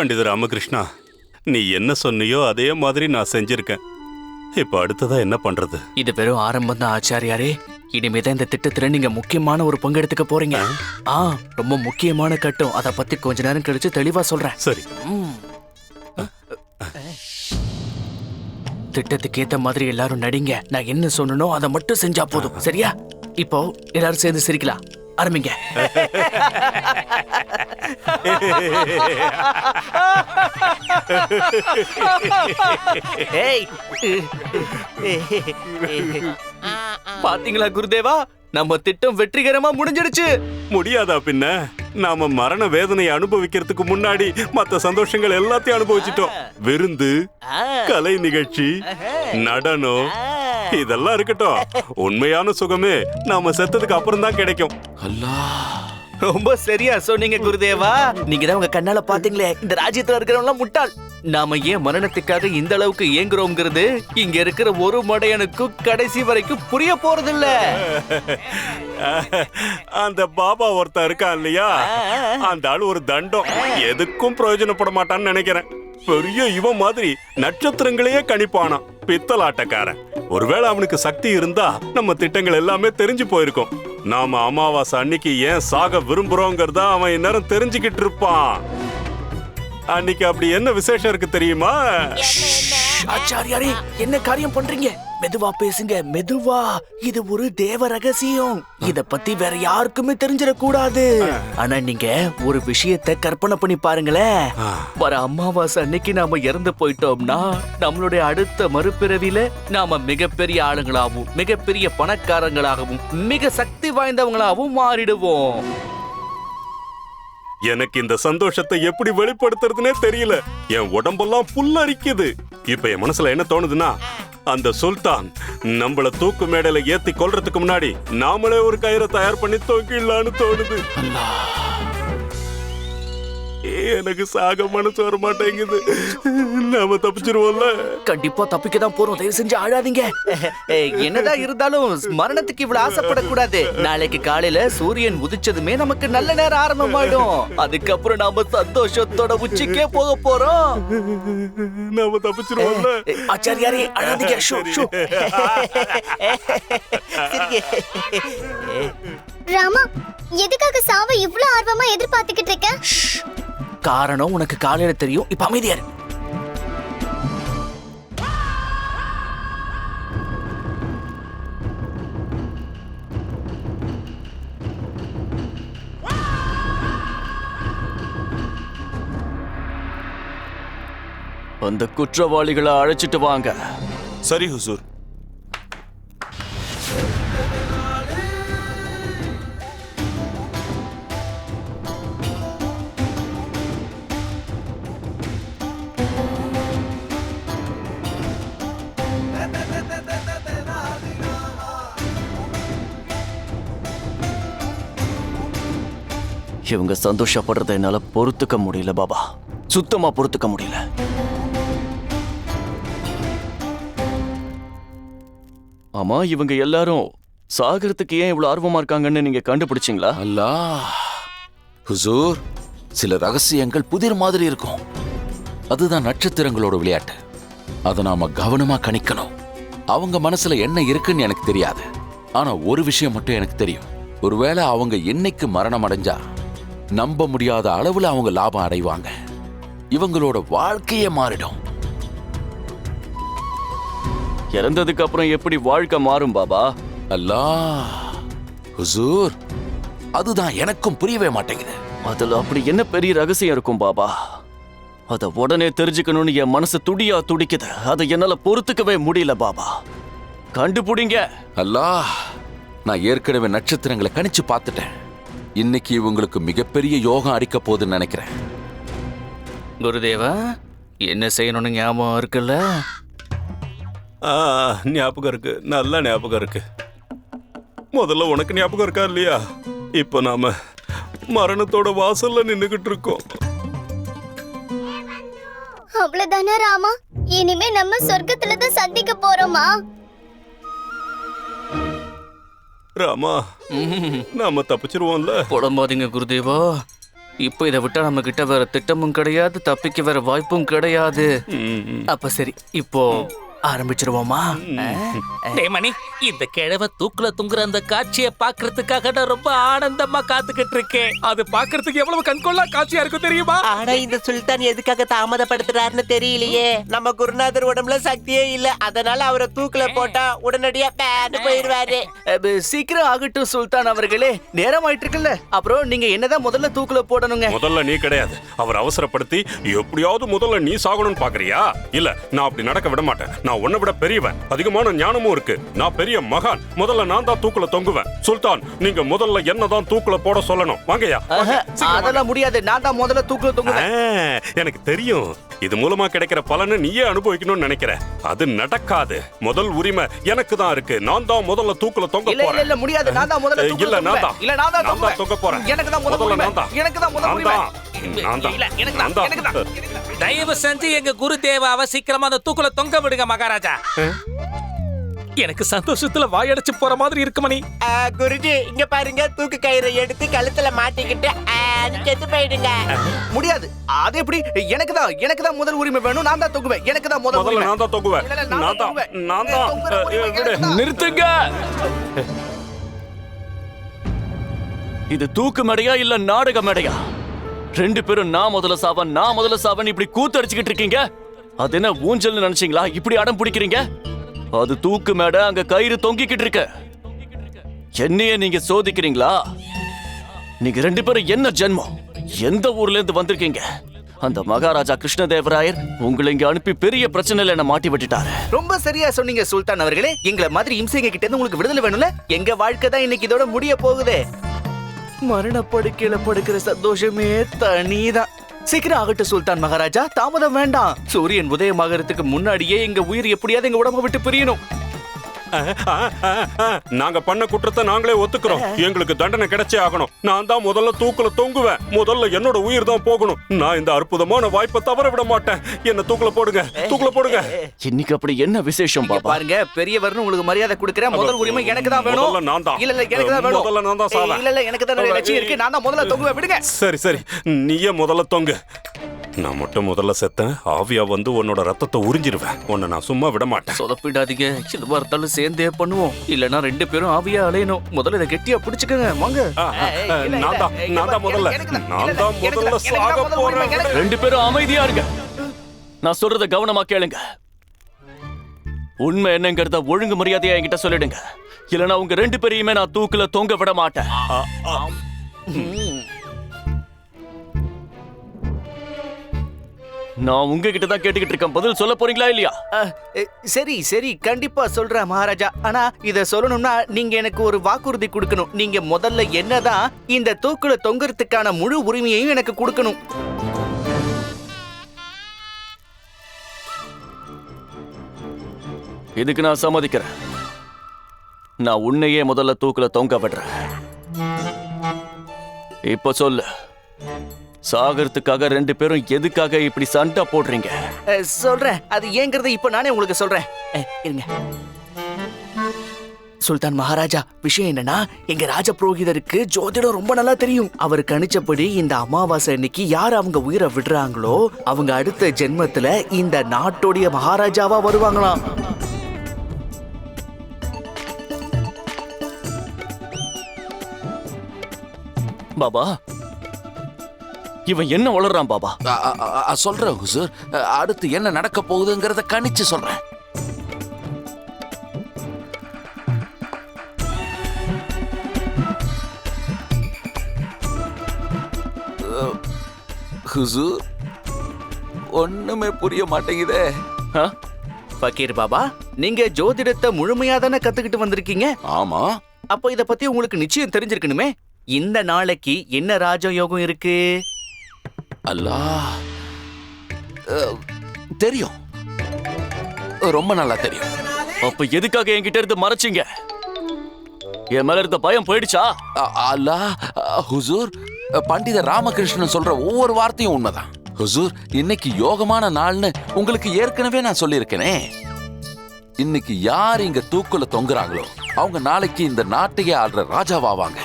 பண்டித ராமகிருஷ்ணா. நீ என்ன சொன்னியோ அதே மாதிரி நான் செஞ்சிருக்கேன். இப்ப அடுத்ததா என்ன பண்றது? இது வெறும் ஆரம்பம் தான் ஆச்சாரியாரே. இனிமேதான் இந்த திட்டத்துல நீங்க முக்கியமான ஒரு பங்கு எடுத்துக்க போறீங்க. ஆ? ரொம்ப முக்கியமான கட்டம். அத பத்தி கொஞ்ச நேரம் கழிச்சு தெளிவா சொல்றேன். சரி. திட்டத்துக்கு ஏத்த மாதிரி எல்லாரும் நடிங்க. நான் என்ன சொன்னனோ அதை மட்டும் செஞ்சா போதும். சரியா? இப்போ எல்லாரும் சேர்ந்து சிரிக்கலாம். ஆரம்பிங்க. பாத்தீங்களா குருதேவா? நம்ம திட்டம் வெற்றிகரமா முடிஞ்சிடுச்சு. முடியாதா பின்ன? நாம மரண வேதனையை அனுபவிக்கிறதுக்கு முன்னாடி மத்த சந்தோஷங்கள் எல்லாத்தையும் அனுபவிச்சிட்டோம். விருந்து கலை நிகழ்ச்சி நடனம் இதெல்லாம் இருக்கட்டும். உண்மையான சுகமே நாம செத்ததுக்கு அப்புறம் தான் கிடைக்கும். ரொம்ப சரியா சொன்னீங்க குருதேவா. நீங்க தான் உங்க கண்ணால பாத்தீங்களே இந்த ராஜ்யத்துல இருக்கிறவங்க முட்டாள். நாம ஏன் மரணத்துக்காக இந்த அளவுக்கு ஏங்குறோங்கிறது இங்க இருக்கிற ஒரு மடையனுக்கும் கடைசி வரைக்கும் புரிய போறதில்ல. அந்த பாபா ஒருத்தன் இருக்கான் இல்லையா? அந்த ஆள் ஒரு தண்டம். எதுக்கும் பிரயோஜனப்பட மாட்டான்னு நினைக்கிறேன். பெரிய இவன் மாதிரி நட்சத்திரங்களையே கணிப்பானாம் பித்தலாட்டக்காரன். ஒருவேளை அவனுக்கு சக்தி இருந்தா நம்ம திட்டங்கள் எல்லாமே தெரிஞ்சு போயிருக்கும். நாம அமாவாசை அன்னைக்கு ஏன் சாக விரும்புறோங்கிறத அவன் இந்நேரம் தெரிஞ்சுக்கிட்டு இருப்பான். அன்னைக்கு அப்படி என்ன விசேஷம் இருக்கு தெரியுமா? ஆச்சாரியாரே என்ன காரியம் பண்றீங்க? மெதுவா பேசுங்க மெதுவா. இது ஒரு தேவ ரகசியம். இத பத்தி வேற யாருக்குமே தெரிஞ்சிடக் கூடாது ஆனா நீங்க ஒரு விஷயத்தை கற்பனை பண்ணி பாருங்களேன். வர அமாவாசை அன்னைக்கு நாம இறந்து போயிட்டோம்னா நம்மளுடைய அடுத்த மறுபிறவில நாம மிகப்பெரிய ஆளுங்களாகவும் மிகப்பெரிய பணக்காரங்களாகவும் மிக சக்தி வாய்ந்தவங்களாகவும் மாறிடுவோம். எனக்கு இந்த சந்தோஷத்தை எப்படி வெளிப்படுத்துறதுனே தெரியல. என் உடம்பெல்லாம் புல்லரிக்குது இப்ப என் மனசுல என்ன தோணுதுன்னா அந்த சுல்தான் நம்மள தூக்கு மேடையில ஏத்தி கொள்றதுக்கு முன்னாடி நாமளே ஒரு கயிறை தயார் பண்ணி தூக்கிடலான்னு தோணுது. எனக்கு சாக மனசு வர மாட்டேங்குது நாம தப்பிச்சிருவோம்ல? கண்டிப்பா தப்பிக்க தான் போறோம். தயவு செஞ்சு ஆழாதீங்க. என்னதான் இருந்தாலும் மரணத்துக்கு இவ்வளவு ஆசைப்படக்கூடாது. நாளைக்கு காலையில சூரியன் உதிச்சதுமே நமக்கு நல்ல நேரம் ஆரம்பமாயிடும். அதுக்கப்புறம் நாம சந்தோஷத்தோட உச்சிக்கே போக போறோம். நாம தப்பிச்சிருவோம்ல? ஆச்சாரியாரே அழாதீங்க ஷோ ஷோ. ராமா எதுக்காக சாவை இவ்ளோ ஆர்வமா எதிர்பார்த்துக்கிட்டு இருக்க? காரணம் உனக்கு காலையில தெரியும். இப்ப அமைதியா இரு. அந்த குற்றவாளிகளை அழைச்சிட்டு வாங்க. சரி ஹுசூர். இவங்க சந்தோஷப்படுறத என்னால பொறுத்துக்க முடியல பாபா. சுத்தமா பொறுத்துக்க முடியல. ஆமா இவங்க எல்லாரும் சாகரத்துக்கு ஏன் இவ்வளவு ஆர்வமா இருக்காங்கன்னு நீங்க கண்டுபிடிச்சீங்களா? அல்லாஹ் ஹுசூர் சில ரகசியங்கள் புதிர் மாதிரி இருக்கும். அதுதான் நட்சத்திரங்களோட விளையாட்டு. அதை நாம கவனமா கணிக்கணும். அவங்க மனசுல என்ன இருக்குன்னு எனக்கு தெரியாது. ஆனா ஒரு விஷயம் மட்டும் எனக்கு தெரியும். ஒருவேளை அவங்க என்னைக்கு மரணம் அடைஞ்சா நம்ப முடியாத அளவுல அவங்க லாபம் அடைவாங்க. இவங்களோட வாழ்க்கையே மாறிடும். இறந்ததுக்கு அப்புறம் எப்படி வாழ்க்கை மாறும் பாபா? அல்லாஹ் ஹுசூர் அதுதான் எனக்கும் புரியவே மாட்டேங்குது. அதுல அப்படி என்ன பெரிய ரகசியம் இருக்கும் பாபா? அத உடனே தெரிஞ்சுக்கணும்னு என் மனசு துடியா துடிக்குது. அதை என்னால பொறுத்துக்கவே முடியல பாபா. கண்டுபிடிங்க. அல்லாஹ் நான் ஏற்கனவே நட்சத்திரங்களை கணிச்சு பார்த்துட்டேன். இன்னைக்கு இவங்களுக்கு மிகப்பெரிய யோகம் அடிக்க போகுதுன்னு நினைக்கிறேன். குருதேவா என்ன செய்யணும்னு ஞாபகம் இருக்குல்ல? ஆ ஞாபகம் இருக்கு. நல்ல ஞாபகம் இருக்கு. முதல்ல உனக்கு ஞாபகம் இருக்கா இல்லையா? இப்போ நாம மரணத்தோட வாசல்ல நின்னுகிட்டு இருக்கோம். அவ்வளவுதானே ராமா? இனிமே நம்ம சொர்க்கத்துல தான் சந்திக்க போறோமா? ராமா நாம தப்பிச்சிருவோம்ல. புலம்பாதீங்க குருதேவா. இப்போ இதை விட்டா நம்ம கிட்ட வேற திட்டமும் கிடையாது தப்பிக்க வேற வாய்ப்பும் கிடையாது. அப்ப சரி இப்போ ஆரம்பிச்சிருவோமா? மணி இந்த கிழவ தூக்குல தொங்குற அந்த காட்சியை பாக்குறதுக்காக நான் ரொம்ப ஆனந்தமா காத்துக்கிட்டு இருக்கேன். அது பாக்குறதுக்கு எவ்வளவு கண்கொள்ளா காட்சியா இருக்கும் தெரியுமா? ஆனா இந்த சுல்தான் எதுக்காக தாமதப்படுத்துறாருன்னு தெரியலையே. நம்ம குருநாதர் உடம்புல சக்தியே இல்ல. அதனால அவரை தூக்குல போட்டா உடனடியா பேன்னு போயிடுவாரு. சீக்கிரம் ஆகட்டும் சுல்தான் அவர்களே. நேரம் ஆயிட்டு இருக்குல்ல அப்புறம் நீங்க என்னதான் முதல்ல தூக்குல போடணுங்க? முதல்ல நீ கிடையாது. அவர் அவசரப்படுத்தி எப்படியாவது முதல்ல நீ சாகணும்னு பாக்குறியா இல்ல நான் அப்படி நடக்க விட மாட்டேன். நான் உன்னை விட பெரியவன். அதிகமான ஞானமும் இருக்கு. நான் பெரிய மகான். முதல்ல நான் தான் தூக்குல தொங்குவேன். சுல்தான் நீங்க முதல்ல என்னதான் தூக்குல போட சொல்லணும். வாங்கய்யா. வாங்க. ஆஹா, அதெல்லாம் முடியாது. நான் தான் முதல்ல தூக்குல தொங்குவேன். எனக்கு தெரியும். இது மூலமா கிடைக்கிற பலனை நீயே அனுபவிக்கணும்னு நினைக்கிற. அது நடக்காது. முதல் உரிமை எனக்கு தான் இருக்கு. நான் தான் முதல்ல தூக்குல தொங்க போறேன். இல்ல முடியாது. நான் தான் முதல்ல இல்ல நான். தான். இல்ல நான் தான் தொங்க போறேன். எனக்கு தான் முதல் முதல்ல நான் தான். எனக்கு தான் முதல் நான் உரிமை தான் நான் தான். இல்ல எனக்கு நான் தான். தான். எனக்கு தான். தயவு செஞ்சு எங்க குரு தேவாவை சீக்கிரமா அந்த தூக்குல தொங்க விடுங்க மகாராஜா. எனக்கு சந்தோஷத்துல வாயடைச்சு போற மாதிரி இருக்கு மணி. ஆ, குருஜி இங்க பாருங்க தூக்கு கயிறை எடுத்து கழுத்துல மாட்டிக்கிட்டு செத்து போயிடுங்க. முடியாது. அது எப்படி? எனக்கு தான் எனக்கு தான் முதல் உரிமை வேணும் நான் தான் தொங்குவேன். எனக்கு தான் முதல் முதல்ல உரிமை. நான் தான் தொங்குவேன். இல்ல, இல்ல, நான் தான் தொங்குவேன். நான் தான் தொங்குற அஹ், உரிமை விடு. எனக்கு தான். நிறுத்துங்க. இது தூக்கு மேடையா இல்ல நாடக மேடையா? ரெண்டு பேரும் நான் முதல்ல சாவன் நான் முதல்ல சாவன் இப்படி கூத்தடிச்சுக்கிட்டு இருக்கீங்க? அது என்ன ஊஞ்சல்னு நினைச்சீங்களா? இப்படி அடம் பிடிக்கிறீங்க? அது தூக்கு மேட அங்க கயிறு தொங்கிக்கிட்டு இருக்க. என்னைய நீங்க சோதிக்கிறீங்களா? நீங்க ரெண்டு பேரும் என்ன ஜென்மம்? எந்த ஊர்ல இருந்து வந்திருக்கீங்க? அந்த மகாராஜா கிருஷ்ணதேவராயர் உங்களை இங்க அனுப்பி பெரிய பிரச்சனையில என்ன மாட்டி விட்டுட்டாரு. ரொம்ப சரியா சொன்னீங்க சுல்தான் அவர்களே. எங்களை மாதிரி இம்சைங்க கிட்ட இருந்து உங்களுக்கு விடுதலை வேணும்ல? எங்க வாழ்க்கை தான் இன்னைக்கு இதோட முடிய போகுது. மரணப்படுக்கையில படுக்கிற சந்தோஷமே தனிதான். சீக்கிரம் ஆகட்டும் சுல்தான் மகாராஜா. தாமதம் வேண்டாம். சூரியன் உதயமாகறதுக்கு முன்னாடியே எங்க உயிர் எப்படியாவது எங்க உடம்ப விட்டு பிரியணும். நாங்க பண்ண குற்றத்தை நாங்களே ஒத்துக்கிறோம். எங்களுக்கு தண்டனை கிடைச்சே ஆகணும். நான் தான் முதல்ல தூக்குல தொங்குவேன். முதல்ல என்னோட உயிர் தான் போகணும். நான் இந்த அற்புதமான வாய்ப்பை தவற விட மாட்டேன். என்ன தூக்குல போடுங்க. தூக்குல போடுங்க. இன்னைக்கு அப்படி என்ன விசேஷம் பாருங்க பெரியவர்னு உங்களுக்கு மரியாதை கொடுக்குறேன். முதல் உரிமை எனக்கு தான் வேணும். நான் தான். இல்ல இல்ல எனக்கு தான் வேணும். முதல்ல நான் தான் சாவேன். இல்ல இல்ல எனக்கு தான் நிறைய லட்சியம் இருக்கு. நான் தான் முதல்ல தொங்குவேன். விடுங்க. சரி சரி. நீயே முதல்ல தொங்கு. நான் மட்டும் முதல்ல செத்தேன். ஆவியா வந்து உன்னோட ரத்தத்தை உறிஞ்சிருவேன். உன்னை நான் சும்மா விட மாட்டேன் சொதப்பிடாதீங்க. எதுவா இருந்தாலும் சேர்ந்தே பண்ணுவோம். இல்லனா ரெண்டு பேரும் ஆவியா அலையணும். முதல்ல இதை கெட்டியா பிடிச்சுக்கங்க. வாங்க. நான் தான் நான் தான் முதல்ல. நான் தான் முதல்ல சாக போறேன். ரெண்டு பேரும் அமைதியா இருங்க. நான் சொல்றத கவனமா கேளுங்க. உண்மை என்னங்கிறத ஒழுங்கு மரியாதையா என்கிட்ட சொல்லிடுங்க. இல்லனா உங்க ரெண்டு பேரையுமே நான் தூக்குல தொங்க விட மாட்டேன். நான் உங்ககிட்ட தான் கேட்டுக்கிட்டு இருக்கேன். பதில் சொல்ல போறீங்களா இல்லையா? சரி சரி. கண்டிப்பா சொல்றேன் மகாராஜா. ஆனா இத சொல்லணும்னா நீங்க எனக்கு ஒரு வாக்குறுதி கொடுக்கணும். நீங்க முதல்ல என்னதான் இந்த தூக்குல தொங்குறதுக்கான முழு உரிமையையும் எனக்கு கொடுக்கணும். இதுக்கு நான் சம்மதிக்கிறேன். நான் உன்னையே முதல்ல தூக்குல தொங்க விடுறேன். இப்ப சொல்லு. சாகறதுக்காக ரெண்டு பேரும் எதுக்காக இப்படி சண்டை போடுறீங்க? சொல்றேன். அது ஏங்கிறத இப்ப நானே உங்களுக்கு சொல்றேன். இருங்க. சுல்தான் மகாராஜா விஷயம் என்னன்னா எங்க ராஜ புரோகிதருக்கு ஜோதிடம் ரொம்ப நல்லா தெரியும். அவர் கணிச்சபடி இந்த அமாவாசை அன்னைக்கு யார் அவங்க உயிரை விடுறாங்களோ அவங்க அடுத்த ஜென்மத்துல இந்த நாட்டுடைய மகாராஜாவா வருவாங்களாம். பாபா இவன் என்ன வளர்றான் பாபா? சொல்றேன் ஹுசூர். அடுத்து என்ன நடக்க போகுதுங்கிறத கணிச்சு சொல்றேன். ஹுசூர் ஒண்ணுமே புரிய மாட்டேங்குதே. ஆ? பக்கீர் பாபா நீங்க ஜோதிடத்தை முழுமையா தானே கத்துக்கிட்டு வந்திருக்கீங்க? ஆமா. அப்ப இத பத்தி உங்களுக்கு நிச்சயம் தெரிஞ்சிருக்கணுமே. இந்த நாளைக்கு என்ன ராஜயோகம் இருக்கு? அல்லாஹ் அ, தெரியும். ரொம்ப நல்லா தெரியும். அப்ப எதுக்காக என்கிட்ட இருந்து மறைச்சீங்க? என் மேல இருந்த பயம் போயிடுச்சா? அ- அல்லாஹ் அ, ஹுசூர் பண்டித ராமகிருஷ்ணன் சொல்ற ஒவ்வொரு வார்த்தையும் உண்மைதான். ஹுசூர் இன்னைக்கு யோகமான நாள்னு உங்களுக்கு ஏற்கனவே நான் சொல்லியிருக்கேனே. இன்னைக்கு யார் இங்க தூக்குல தொங்குறாங்களோ அவங்க நாளைக்கு இந்த நாட்டையே ஆள்ற ராஜாவாவாங்க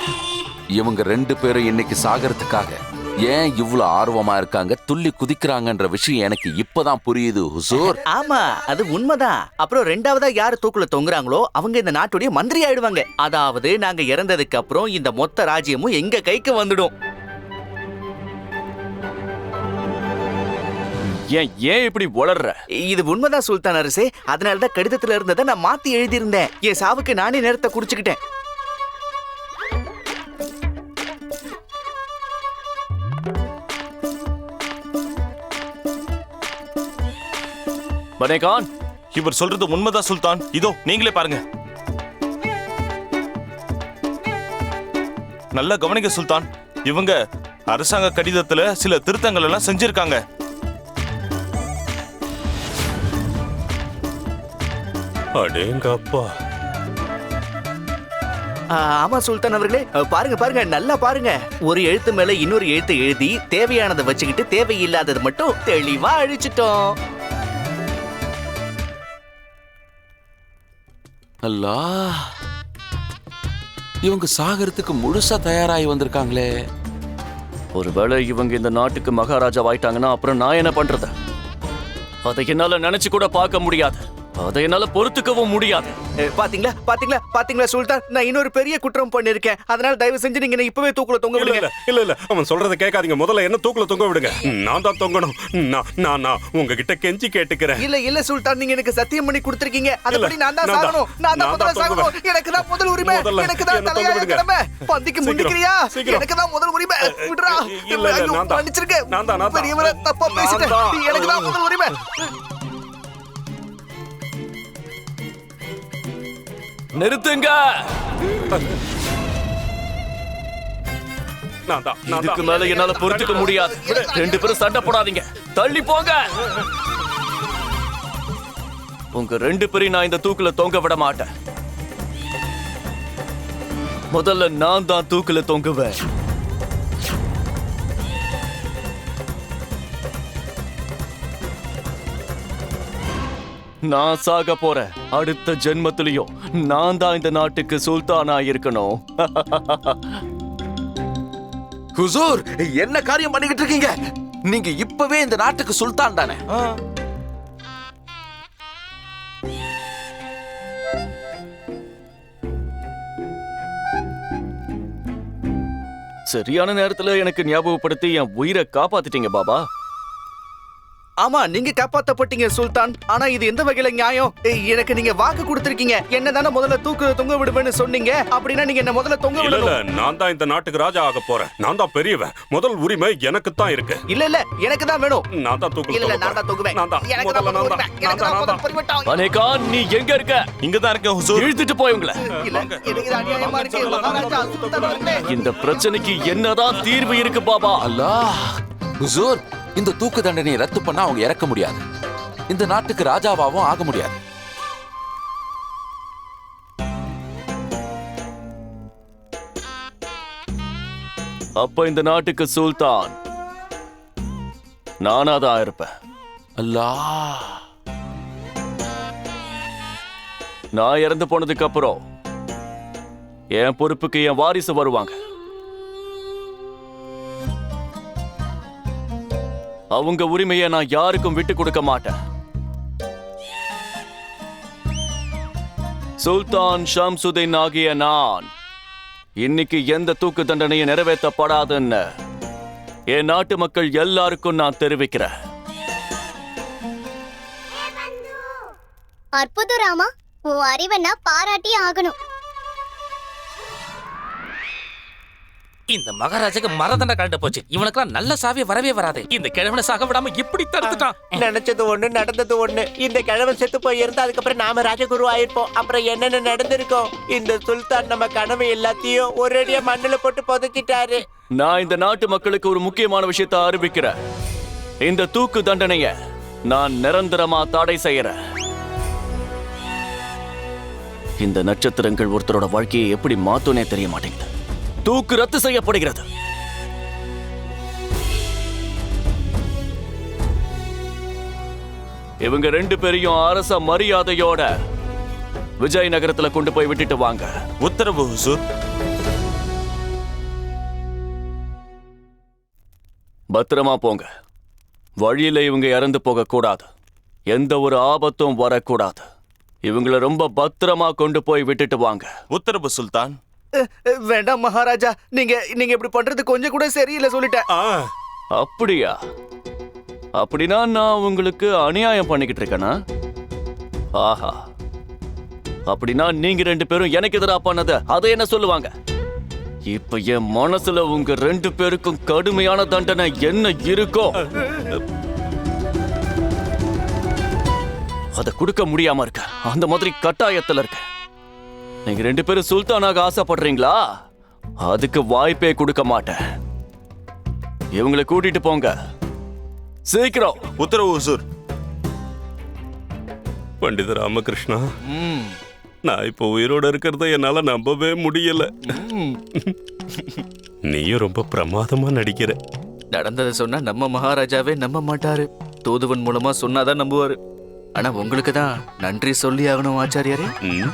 இவங்க ரெண்டு பேரும் இன்னைக்கு சாகறதுக்காக ஏன் இவ்ளோ ஆர்வமா இருக்காங்க? துள்ளி குதிக்கிறாங்கன்ற விஷயம் எனக்கு இப்பதான் புரியுது ஹுசூர். ஆமா அது உண்மைதான். அப்புறம் ரெண்டாவதா யாரு தூக்குல தொங்குறாங்களோ அவங்க இந்த நாட்டுடைய மந்திரி ஆயிடுவாங்க. அதாவது நாங்க இறந்ததுக்கு அப்புறம் இந்த மொத்த ராஜ்யமும் எங்க கைக்கு வந்துடும். ஏன் ஏன் இப்படி வளர்ற இது உண்மைதான் சுல்தான் அரசே. அதனால தான் கடிதத்துல இருந்ததை நான் மாத்தி எழுதியிருந்தேன். என் சாவுக்கு நானே நேரத்தை குறிச்சுக்கிட்டேன் பனேகான் இவர் சொல்றது உண்மைதான் சுல்தான். இதோ நீங்களே பாருங்க. நல்லா கவனிங்க சுல்தான். இவங்க அரசாங்க கடிதத்துல சில திருத்தங்கள் எல்லாம் செஞ்சிருக்காங்க. அடேங்கப்பா ஆமா சுல்தான் அவர்களே. பாருங்க பாருங்க நல்லா பாருங்க. ஒரு எழுத்து மேல இன்னொரு எழுத்து எழுதி தேவையானதை வச்சுக்கிட்டு தேவையில்லாதது மட்டும் தெளிவா அழிச்சிட்டோம். அல்லா. இவங்க சாகரத்துக்கு முழுசா தயாராகி வந்திருக்காங்களே. ஒருவேளை இவங்க இந்த நாட்டுக்கு மகாராஜா ஆயிட்டாங்கன்னா அப்புறம் நான் என்ன பண்றது? அதை என்னால நினைச்சு கூட பார்க்க முடியாது. அதை என்னால பொறுத்துக்கவும் முடியாது. பாத்தீங்களா? பாத்தீங்களா? பாத்தீங்களா சுல்தான்? நான் இன்னொரு பெரிய குற்றம் பண்ணிருக்கேன். அதனால தயவு செஞ்சு நீங்க இப்பவே தூக்குல தொங்க விடுங்க. இல்ல இல்ல அவன் சொல்றத கேட்காதீங்க. முதல்ல என்ன தூக்குல தொங்க விடுங்க. நான் தான் தொங்கணும். நான் நான் நான் உங்ககிட்ட கெஞ்சி கேட்டுக்கிறேன். இல்ல இல்ல சுல்தான் நீங்க எனக்கு சத்தியம் பண்ணி கொடுத்திருக்கீங்க. அதபடி நான் தான் நான் தான். சாகணும். நான் தான் நான் முதல்ல சாகணும். எனக்கு தான் முதல் உரிமை. எனக்கு தான் தலையாய விடுங்க. கடமை. பந்திக்கு சீக்கிரம். எனக்கு தான் முதல் உரிமை. விடுறா. இல்ல, நான் தான். நான் தான், நான் தான். பெரியவரை தப்பா பேசிட்டேன். எனக்கு தான் முதல் உரிமை. நிறுத்துங்க. இதுக்கு மேல என்னால பொறுத்துக்க முடியாது. ரெண்டு பேரும் சண்டை போடாதீங்க. தள்ளி போங்க. உங்க ரெண்டு பேரையும் நான் இந்த தூக்குல தொங்க விட மாட்டேன். முதல்ல நான் தான் தூக்குல தொங்குவேன். நான் சாக போறேன். அடுத்த ஜென்மத்திலையும் நான் தான் இந்த நாட்டுக்கு சுல்தானா இருக்கணும் ஹுசூர் என்ன காரியம் பண்ணிக்கிட்டு இருக்கீங்க? நீங்க இப்பவே இந்த நாட்டுக்கு சுல்தான் தானே? சரியான நேரத்துல எனக்கு ஞாபகப்படுத்தி என் உயிரை காப்பாத்திட்டீங்க பாபா. ஆமா நீங்க காப்பாத்தப்பட்டீங்க சுல்தான். ஆனா இது எந்த வகையில நியாயம்? ஏய், எனக்கு நீங்க வாக்கு கொடுத்திருக்கீங்க. என்ன தானே முதல்ல தூக்கு தொங்க விடுவேன்னு சொன்னீங்க? அப்படின்னா நீங்க என்ன முதல்ல தொங்க விடணும். நான் தான் இந்த நாட்டுக்கு ராஜா ஆக போறேன். நான் தான் பெரியவன். முதல் உரிமை எனக்கு தான் இருக்கு. இல்ல இல்ல எனக்கு தான் வேணும். நான் தான் தூக்குல இல்ல நான் தான். தொங்குவேன் நான் தான். எனக்கு தான் நான் தான். நான் தான் அனேகா நீ எங்க இருக்க? இங்க தான் இருக்கேன் ஹுசூர். இழுத்துட்டு போய் உங்களை. இருக்கு. இந்த பிரச்சனைக்கு என்னதான் தீர்வு இருக்கு பாபா? அல்லாஹ். ஹுசூர் இந்த தூக்கு தண்டனையை ரத்து பண்ணா அவங்க இறக்க முடியாது. இந்த நாட்டுக்கு ராஜாவாவும் ஆக முடியாது. அப்ப இந்த நாட்டுக்கு சுல்தான். நானாதான் இருப்பேன். அல்லாஹ் நான் இறந்து போனதுக்கு அப்புறம் என் பொறுப்புக்கு என் வாரிசு வருவாங்க. அவங்க உரிமையை நான் யாருக்கும் விட்டு கொடுக்க மாட்டேன். சுல்தான் ஷம்சுதீன் ஆகிய நான் இன்னைக்கு எந்த தூக்கு தண்டனையும் நிறைவேற்றப்படாதுன்னு என் நாட்டு மக்கள் எல்லாருக்கும் நான் தெரிவிக்கிறேன். அற்புதராமா உன் அறிவை நான் பாராட்டி ஆகணும். இந்த மகாராஜாக்கு மரதண்ட கலண்டு போச்சு. இவனுக்கெல்லாம் நல்ல சாவி வரவே வராது. இந்த கிழவனை சாக விடாம இப்படி தடுத்துட்டான். நினைச்சது ஒண்ணு நடந்தது ஒண்ணு. இந்த கிழவன் செத்து போயிருந்தா அதுக்கப்புறம் நாம ராஜகுரு ஆயிருப்போம். அப்புறம் என்னென்ன நடந்திருக்கோம்? இந்த சுல்தான் நம்ம கனவு எல்லாத்தையும் ஒரேடியா மண்ணுல போட்டு புதைச்சிட்டாரு. நான் இந்த நாட்டு மக்களுக்கு ஒரு முக்கியமான விஷயத்தை அறிவிக்கிறேன். இந்த தூக்கு தண்டனைய நான் நிரந்தரமா தடை செய்யறேன். இந்த நட்சத்திரங்கள் ஒருத்தரோட வாழ்க்கையை எப்படி மாத்துனே தெரிய மாட்டேங்குது. தூக்கு ரத்து செய்யப்படுகிறது. இவங்க ரெண்டு பேரையும் அரச மரியாதையோட விஜயநகரத்துல கொண்டு போய் விட்டுட்டு வாங்க. உத்தரவு ஹுசூர். பத்திரமா போங்க. வழியில இவங்க இறந்து போக கூடாது. எந்த ஒரு ஆபத்தும் வரக்கூடாது. இவங்கள ரொம்ப பத்திரமா கொண்டு போய் விட்டுட்டு வாங்க. உத்தரவு சுல்தான். வேண்டாம் மகாராஜா. நீங்க நீங்க இப்படி பண்றது கொஞ்சம் கூட சரியில்லை சொல்லிட்டேன். ஆ. அப்படியா? அப்படின்னா நான் உங்களுக்கு அநியாயம் பண்ணிக்கிட்டு இருக்கேனா? ஆஹா. அப்படின்னா நீங்க ரெண்டு பேரும் எனக்கு எதிரா பண்ணது அதை என்ன சொல்லுவாங்க? இப்ப என் மனசுல உங்க ரெண்டு பேருக்கும் கடுமையான தண்டனை என்ன இருக்கோ? அதை கொடுக்க முடியாம இருக்க. அந்த மாதிரி கட்டாயத்துல இருக்க. நீங்க ரெண்டு பேரும் சுல்தானாக ஆசைப்படுறீங்களா? அதுக்கு வாய்ப்பே கொடுக்க மாட்டேன். இவங்களை கூட்டிட்டு போங்க. சீக்கிரம். உத்தரவு ஹுசூர். பண்டித ராமகிருஷ்ணா நான் இப்போ உயிரோட இருக்கிறத என்னால நம்பவே முடியல. நீயும் ரொம்ப பிரமாதமா நடிக்கிற. நடந்ததை சொன்னா நம்ம மகாராஜாவே நம்ப மாட்டாரு. தூதுவன் மூலமா சொன்னாதான் நம்புவாரு. ஆனா உங்களுக்கு தான் நன்றி சொல்லி ஆகணும் ஆச்சாரியாரே. ம்.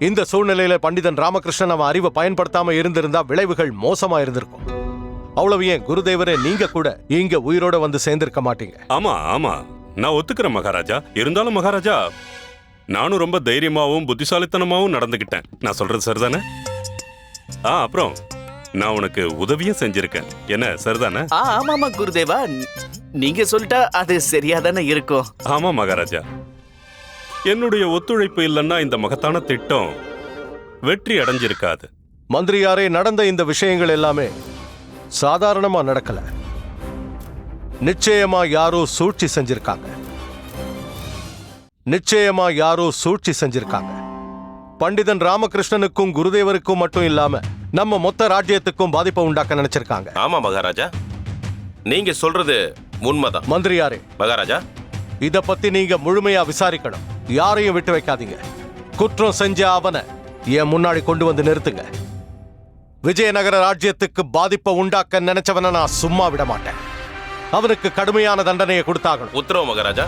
இந்த சூழ்நிலையில பண்டிதன் ராமகிருஷ்ணன் அவன் அறிவை பயன்படுத்தாம இருந்திருந்தா விளைவுகள் மோசமா இருந்திருக்கும். அவ்வளவு ஏன்? குருதேவரே நீங்க கூட இங்க உயிரோட வந்து சேர்ந்திருக்க மாட்டீங்க. ஆமா ஆமா. நான் ஒத்துக்கிறேன் மகாராஜா. இருந்தாலும் மகாராஜா நானும் ரொம்ப தைரியமாவும் புத்திசாலித்தனமாவும் நடந்துக்கிட்டேன் நான் சொல்றது சரிதானே? ஆ அப்புறம் நான் உனக்கு உதவியும் செஞ்சிருக்கேன். என்ன சரிதானே? ஆ ஆமாமா குருதேவா. நீங்க சொல்லிட்டா அது சரியா தானே இருக்கும். ஆமா மகாராஜா. என்னுடைய ஒத்துழைப்பு இல்லைன்னா இந்த மகத்தான திட்டம் வெற்றி அடைஞ்சிருக்காது. மந்திரியாரே நடந்த இந்த விஷயங்கள் எல்லாமே சாதாரணமா நடக்கல. நிச்சயமா யாரோ சூழ்ச்சி செஞ்சிருக்காங்க. நிச்சயமா யாரோ சூழ்ச்சி செஞ்சிருக்காங்க. பண்டிதன் ராமகிருஷ்ணனுக்கும் குருதேவருக்கும் மட்டும் இல்லாம நம்ம மொத்த ராஜ்யத்துக்கும் பாதிப்பை உண்டாக்க நினைச்சிருக்காங்க. ஆமா மகாராஜா. நீங்க சொல்றது உண்மைதான். மந்திரியாரே. மகாராஜா. இத பத்தி நீங்க முழுமையா விசாரிக்கணும். யாரையும் விட்டு வைக்காதீங்க. குற்றம் செஞ்ச அவனை என் முன்னாடி கொண்டு வந்து நிறுத்துங்க. விஜயநகர ராஜ்யத்துக்கு பாதிப்பை உண்டாக்க நினைச்சவனை நான் சும்மா விட மாட்டேன். அவனுக்கு கடுமையான தண்டனையை கொடுத்தாகணும். உத்தரவு மகாராஜா.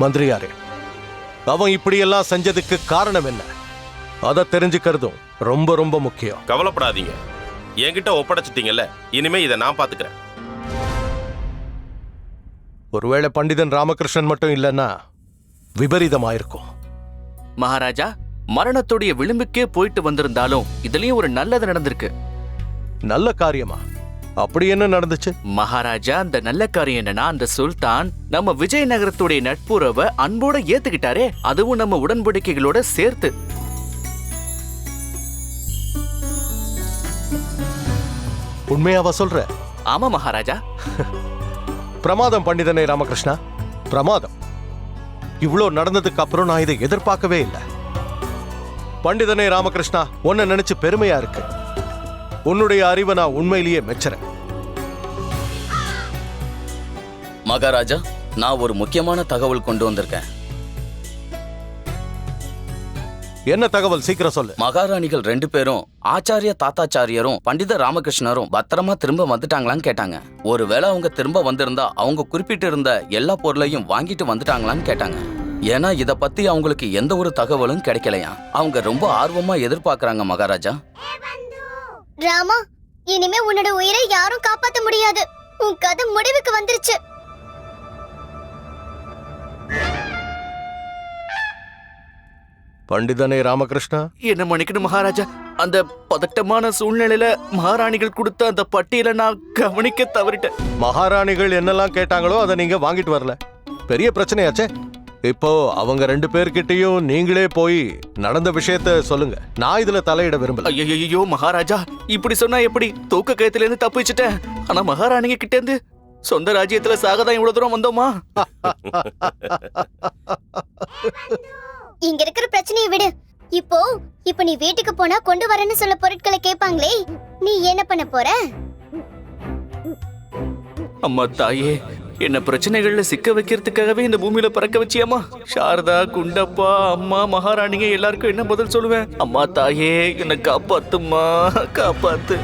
மந்திரியாரே அவன் இப்படியெல்லாம் செஞ்சதுக்கு காரணம் என்ன? அதை தெரிஞ்சுக்கிறதும் ரொம்ப ரொம்ப முக்கியம். கவலைப்படாதீங்க. என்கிட்ட ஒப்படைச்சிட்டீங்கல்ல இனிமே இதை நான் பாத்துக்கிறேன் ஒருவேளை பண்டிதன் ராமகிருஷ்ணன் மட்டும் இல்லைன்னா விபரீதமாயிருக்கும். மகாராஜா மரணத்துடைய விளிம்புக்கே போயிட்டு வந்திருந்தாலும் இதுலயும் ஒரு நல்லது நடந்திருக்கு. நல்ல காரியமா? அப்படி என்ன நடந்துச்சு? மகாராஜா அந்த நல்ல காரியம் என்னன்னா அந்த சுல்தான் நம்ம விஜயநகரத்துடைய நட்புறவை அன்போட ஏத்துக்கிட்டாரே. அதுவும் நம்ம உடன்படிக்கைகளோட சேர்த்து. உண்மையாவா சொல்ற? ஆமா மகாராஜா. பிரமாதம் பண்டிதனே ராமகிருஷ்ணா. பிரமாதம். இவ்ளோ நடந்ததுக்கு அப்புறம் நான் இதை எதிர்பார்க்கவே இல்லை. பண்டிதனே ராமகிருஷ்ணா உன்னை நினைச்சு பெருமையா இருக்கு. உன்னுடைய அறிவை நான் உண்மையிலேயே மெச்சுறேன். மகாராஜா நான் ஒரு முக்கியமான தகவல் கொண்டு வந்திருக்கேன். என்ன தகவல்? சீக்கிரம் சொல்லு. மகாராணிகள் ரெண்டு பேரும் ஆச்சாரிய தாத்தாச்சாரியரும் பண்டித ராமகிருஷ்ணரும் பத்திரமா திரும்ப வந்துட்டாங்களான்னு கேட்டாங்க. ஒருவேளை அவங்க திரும்ப வந்திருந்தா அவங்க குறிப்பிட்டு இருந்த எல்லா பொருளையும் வாங்கிட்டு வந்துட்டாங்களான்னு கேட்டாங்க. ஏன்னா இத பத்தி அவங்களுக்கு எந்த ஒரு தகவலும் கிடைக்கலையா? அவங்க ரொம்ப ஆர்வமா எதிர்பார்க்கறாங்க மகாராஜா. ராமா இனிமே உன்னோட உயிரை யாரும் காப்பாத்த முடியாது. உன் கதை முடிவுக்கு வந்துருச்சு. பண்டிதனே ராமகிருஷ்ணா. என்ன மன்னிக்கணும் மகாராஜா. அந்த பதட்டமான சூழ்நிலையில மகாராணிகள் கொடுத்த அந்த பட்டியலை நான் கவனிக்க தவறிட்டேன். மகாராணிகள் என்னெல்லாம் கேட்டாங்களோ அதை நீங்க வாங்கிட்டு வரல. பெரிய பிரச்சனையாச்சே. இப்போ அவங்க ரெண்டு பேர்கிட்டயும் நீங்களே போய் நடந்த விஷயத்த சொல்லுங்க. நான் இதுல தலையிட விரும்பல. ஐயோ மகாராஜா இப்படி சொன்னா எப்படி? தூக்க கயத்துல இருந்து தப்பிச்சிட்டேன். ஆனா மகாராணிங்க கிட்ட இருந்து சொந்த ராஜ்யத்துல சாகதான் இவ்வளவு தூரம் வந்தோமா? இங்க இருக்கிற பிரச்சனையை விடு. இப்போ இப்போ நீ வீட்டுக்கு போனா கொண்டு வரேன்னு சொல்ல பொருட்களை கேட்பாங்களே நீ என்ன பண்ண போற? அம்மா தாயே என்ன பிரச்சனைகள்ல சிக்க வைக்கிறதுக்காகவே இந்த பூமியில பறக்க வச்சியாமா சாரதா குண்டப்பா அம்மா மகாராணிங்க எல்லாருக்கும் என்ன பதில் சொல்லுவேன்? அம்மா தாயே என்னை காப்பாத்துமா காப்பாத்து.